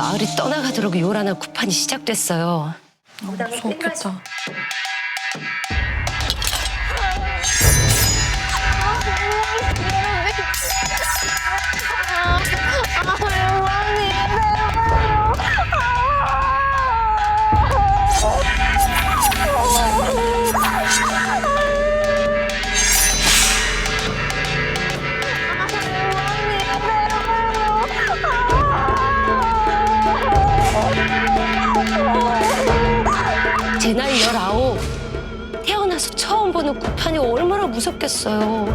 마을이 떠나가도록 요란한 구판이 시작됐어요. 무섭겠다. 제 나이 19. 태어나서 처음 보는 구판이 얼마나 무섭겠어요.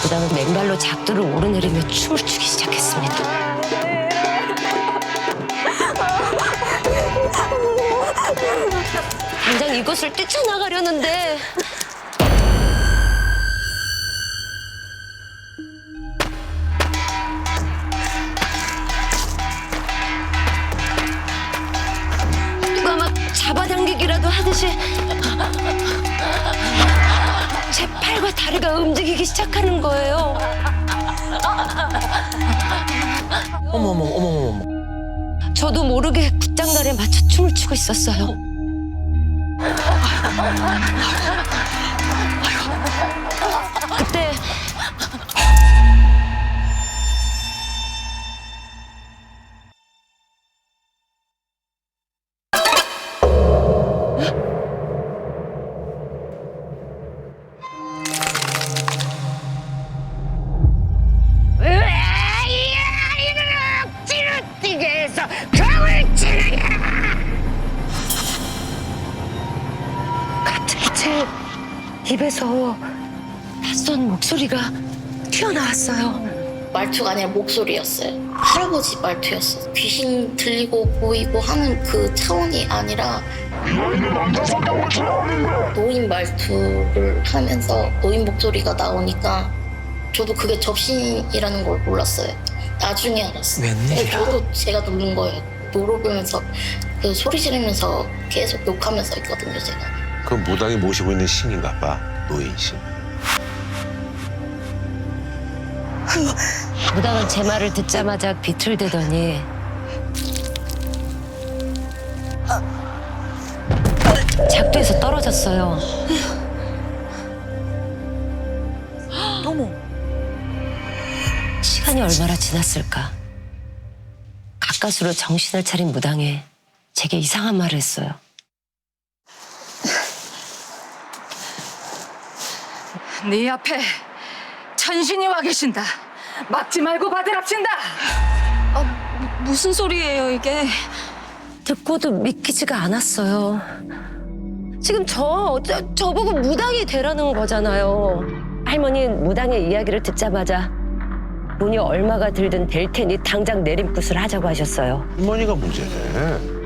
부당은 맨발로 작두를 오르내리며 춤을 추기 시작했습니다. 당장 이곳을 뛰쳐나가려는데 잡아당기기라도 하듯이 제 팔과 다리가 움직이기 시작하는 거예요. 어머 어머 어머 어머 어머. 저도 모르게 굿장날에 맞춰 춤을 추고 있었어요. 그때 갑자기 제 입에서 낯선 목소리가 튀어나왔어요. 말투가 아니라 목소리였어요. 할아버지 말투였어요. 귀신 들리고 보이고 하는 그 차원이 아니라 노인 말투를 하면서 노인 목소리가 나오니까 저도 그게 접신이라는 걸 몰랐어요. 나중에 알았어요. 웬일이야? 네, 저도 제가 누른 거예요. 노로 보면서 그 소리 지르면서 계속 욕하면서 있거든요, 제가. 그 무당이 모시고 있는 신인가 봐. 노인 신. 무당은 제 말을 듣자마자 비틀대더니 작두에서 떨어졌어요. 어머. 시간이 얼마나 지났을까? 가까스로 정신을 차린 무당이 제게 이상한 말을 했어요. 네 앞에 천신이 와 계신다. 막지 말고 받으랍신다. 무슨 소리예요, 이게? 듣고도 믿기지가 않았어요. 지금 저, 저 저보고 무당이 되라는 거잖아요. 할머니는 무당의 이야기를 듣자마자 돈이 얼마가 들든 될 테니 당장 내림굿을 하자고 하셨어요. 할머니가 문제네.